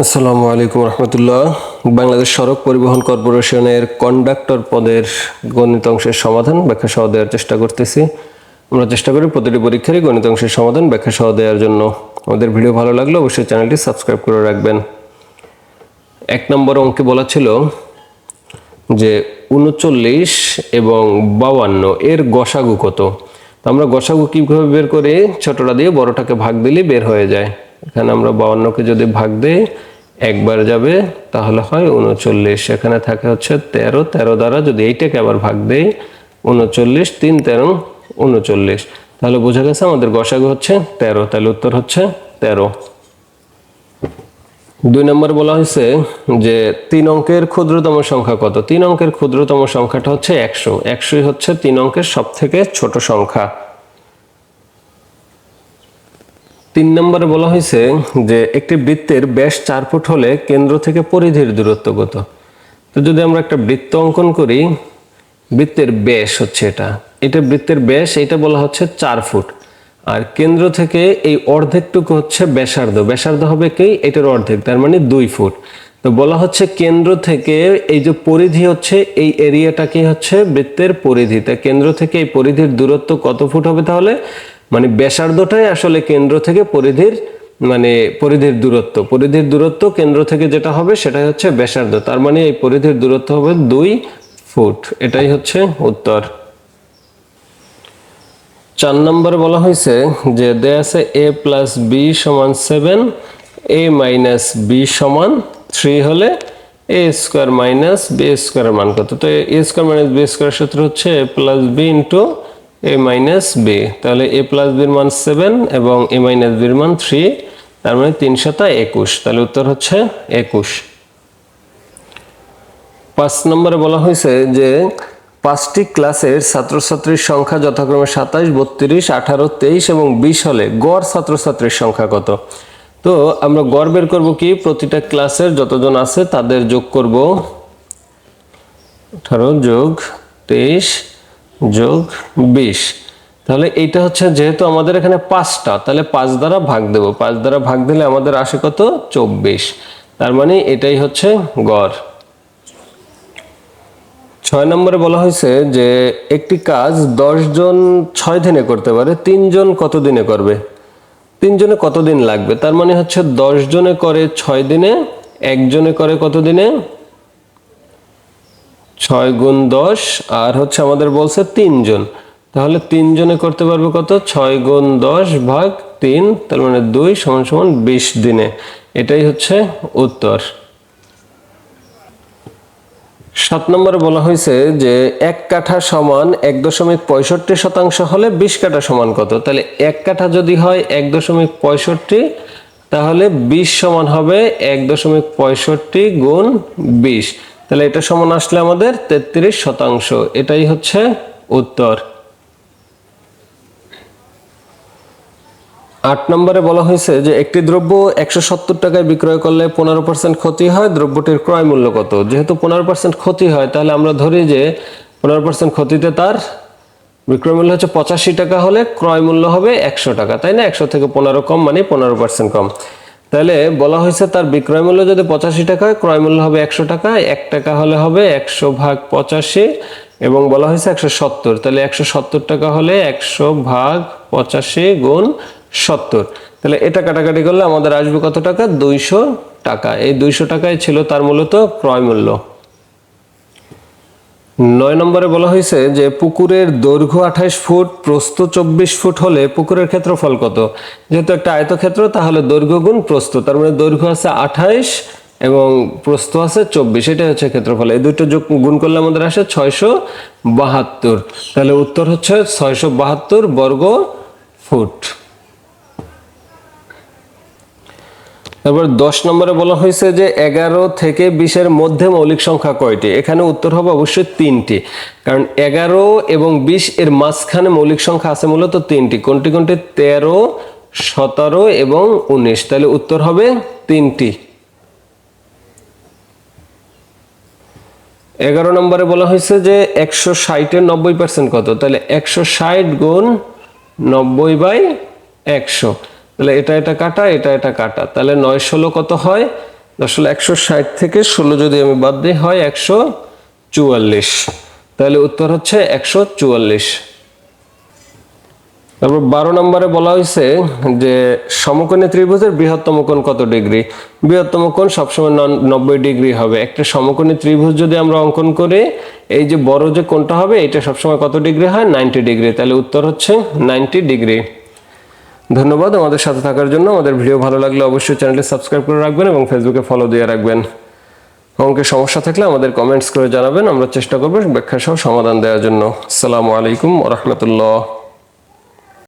আসসালামু আলাইকুম রহমতুল্লাহ। বাংলাদেশ সড়ক পরিবহন কর্পোরেশনের কন্ডাক্টর পদের গণিত অংশের সমাধান ব্যাখ্যা সহ দেওয়ার চেষ্টা করতেছি। আমরা চেষ্টা করি প্রতিটি পরীক্ষারই গণিত অংশের সমাধান ব্যাখ্যা সহ দেওয়ার জন্য। আমাদের ভিডিও ভালো লাগলে অবশ্যই চ্যানেলটি সাবস্ক্রাইব করে রাখবেন। এক নম্বর অঙ্কে বলা ছিল যে উনচল্লিশ এবং বাউান্ন এর গসাগু কত? তো আমরা গসাগু কীভাবে বের করি? ছোটটা দিয়ে বড়টাকে ভাগ দিলে বের হয়ে যায়। এখানে আমরা বাউান্নকে যদি ভাগ দিই, একবার যাবে, তাহলে হয় উনচল্লিশ। এখানে থাকে হচ্ছে তেরো। তেরো দ্বারা যদি এইটাকে আবার ভাগ দেই, উনচল্লিশ, তিন তেরো, উনচল্লিশ। তাহলে বোঝা গেছে আমাদের গসাগু হচ্ছে তেরো। তাহলে উত্তর হচ্ছে তেরো। দুই নম্বর বলা হয়েছে যে তিন অঙ্কের ক্ষুদ্রতম সংখ্যা কত? তিন অঙ্কের ক্ষুদ্রতম সংখ্যাটা হচ্ছে একশো। একশোই হচ্ছে তিন অঙ্কের সব থেকে ছোট সংখ্যা। তিন নম্বরে বলা হয়েছে যে একটি বৃত্তের ব্যাস চার ফুট হলে কেন্দ্র থেকে পরিধির দূরত্ব কত? তো যদি আমরা একটা বৃত্ত অঙ্কন করি, বৃত্তের ব্যাস হচ্ছে এটা। এটা বৃত্তের ব্যাস, এটা বলা হচ্ছে চার ফুট। আর কেন্দ্র থেকে এই অর্ধেকটুকু হচ্ছে ব্যাসার্ধ। ব্যাসার্ধ হবে কি? এটার অর্ধেক, তার মানে দুই ফুট। তো বলা হচ্ছে কেন্দ্র থেকে এই যে পরিধি হচ্ছে, এই এরিয়াটাকে হচ্ছে? বৃত্তের পরিধি। তা কেন্দ্র থেকে এই পরিধির দূরত্ব কত ফুট হবে তাহলে? মানে ব্যাসার্ধটাই আসলে কেন্দ্র থেকে পরিধির মানে পরিধির দূরত্ব। পরিধির দূরত্ব কেন্দ্র থেকে যেটা হবে সেটাই হচ্ছে ব্যাসার্ধ। তার মানে এই পরিধির দূরত্ব হবে দুই ফুট। এটাই হচ্ছে উত্তর। চার নম্বরে বলা হয়েছে যে দেয়া আছে এ প্লাস বি সমান সেভেন, এ মাইনাস বি সমান থ্রি হলে এ স্কোয়ার মাইনাস বি স্কোয়ারের মান কত? তো A square minus B square সূত্র হচ্ছে A plus B into A minus B তাহলে এ প্লাস বির মান সেভেন এবং এ মাইনাস বির মান থ্রি তার মানে তিন শতা একুশ। তাহলে উত্তর হচ্ছে একুশ। পাঁচ নম্বরে বলা হয়েছে যে, পাঁচটি ক্লাসের ছাত্রছাত্রীর সংখ্যা যথাক্রমে সাতাইশ বত্রিশ, আঠারো, তেইশ এবং বিশ হলে গড় ছাত্রছাত্রীর সংখ্যা কত? তো আমরা গড় বের করব কি? প্রতিটা ক্লাসের যতজন আছে তাদের যোগ করব। আঠারো যোগ তেইশ যোগ বিশ। তাহলে এইটা হচ্ছে যেহেতু আমাদের এখানে পাঁচটা, তাহলে পাঁচ দ্বারা ভাগ দেব। পাঁচ দ্বারা ভাগ দিলে আমাদের আসে কত? চব্বিশ। তার মানে এটাই হচ্ছে গড়। ছয় নম্বরে বলা হয়েছে যে একটি কাজ জন ছয় দিনে করতে পারে তিনজন কত দিনে করবে? তিনজনে কত দিন লাগবে? তার মানে হচ্ছে দশ জনে করে ছয় দিনে একজনে করে কত দিনে? ছয় গুণ দশ, আর হচ্ছে আমাদের বলছে তিনজন। তাহলে তিনজনে করতে পারবে কত? ছয় গুণ দশ ভাগ তিন, তার মানে দুই সমান সমান বিশ দিনে। এটাই হচ্ছে উত্তর। সাত নম্বরে বলা হয়েছে যে এক কাঠা সমান এক দশমিক পঁয়ষট্টি শতাংশ হলে বিশ কাঠা সমান কত? তাহলে এক কাঠা যদি হয় এক দশমিক পঁয়ষট্টি, তাহলে বিশ সমান হবে এক দশমিক পঁয়ষট্টি গুণ বিশ। তাহলে এটা সমান আসলে আমাদের তেত্রিশ শতাংশ। এটাই হচ্ছে উত্তর। আট নম্বরে বলা হয়েছে যে, একটি দ্রব্য একশো সত্তর টাকায় বিক্রয় করলে পনেরো পার্সেন্ট ক্ষতি হয়, দ্রব্যটির ক্রয় মূল্য কত? যেহেতু পনেরো পার্সেন্ট ক্ষতি হয়, তাহলে আমরা ধরি যে, পনেরো পার্সেন্ট ক্ষতিতে তার বিক্রয় মূল্য হচ্ছে পঁচাশি টাকা হলে ক্রয় মূল্য হবে একশো টাকা। তাই না? একশো থেকে পনেরো কম মানে পনেরো পার্সেন্ট কম। তাহলে বলা হয়েছে তার বিক্রয় মূল্য যদি পঁচাশি টাকা হয়, ক্রয় মূল্য হবে একশো টাকা, এক টাকা হলে হবে একশো ভাগ পঁচাশি এবং বলা হয়েছে একশো সত্তর। তাহলে একশো সত্তর টাকা হলে একশো ভাগ পঁচাশি গুণ সত্তর। তাহলে এটা কাটাকাটি করলে আমাদের আসবে কত টাকা? দুইশো টাকা। এই দুইশো টাকায় ছিল তার মূলত ক্রয় মূল্য। নয় নম্বরে বলা হয়েছে যে পুকুরের দৈর্ঘ্য আঠাইশ ফুট, প্রস্থ চব্বিশ ফুট হলে পুকুরের ক্ষেত্রফল কত? যেহেতু একটা আয়তক্ষেত্র, তাহলে দৈর্ঘ্য গুণ প্রস্থ, তার মানে দৈর্ঘ্য আছে আঠাইশ এবং প্রস্থ আছে চব্বিশ, এটাই হচ্ছে ক্ষেত্রফল। এই দুটো যোগ গুণ করলে আমাদের আসে ছয়শো বাহাত্তর। তাহলে উত্তর হচ্ছে ছয়শো বাহাত্তর বর্গ ফুট। তারপর দশ নম্বরে বলা হয়েছে যে এগারো থেকে বিশের মধ্যে মৌলিক সংখ্যা কয়টি? এখানে উত্তর হবে অবশ্যই তিনটি। কারণ এগারো এবং বিশ এর মাঝখানে মৌলিক সংখ্যা আছে মূলত তিনটি। কোনটি কোনটি? তেরো, সতেরো এবং উনিশ। তাহলে উত্তর হবে তিনটি। এগারো নম্বরে বলা হয়েছে যে একশো ষাটের নব্বই পার্সেন্ট কত? তাহলে একশো ষাট গুণ নব্বই বাই একশো। তাহলে এটা এটা কাটা, এটা এটা কাটা। তাহলে নয় ষোলো কত হয়? আসলে একশো ষাট থেকে ষোলো যদি আমি বাদ দিই, হয় একশো চুয়াল্লিশ। তাহলে উত্তর হচ্ছে একশো চুয়াল্লিশ। তারপর বারো নম্বরে বলা হয়েছে যে সমকোণী ত্রিভুজের বৃহত্তম কোণ কত ডিগ্রি? বৃহত্তম কোণ সবসময় নব্বই ডিগ্রি হবে। একটা সমকোণী ত্রিভুজ যদি আমরা অঙ্কন করি, এই যে বড় যে কোণটা হবে, এটা সবসময় কত ডিগ্রি হয়? Ninety degree. তাহলে উত্তর হচ্ছে নাইনটি ডিগ্রি। ধন্যবাদ আমাদের সাথে থাকার জন্য। আমাদের ভিডিও ভালো লাগলে অবশ্যই চ্যানেলটি সাবস্ক্রাইব করে রাখবেন এবং ফেসবুকে ফলো দিয়ে রাখবেন। অঙ্কের সমস্যা থাকলে আমাদের কমেন্টস করে জানাবেন। আমরা চেষ্টা করব ব্যাখ্যা সহ সমাধান দেওয়ার জন্য। আসসালামু আলাইকুম রহমতুল্লাহ।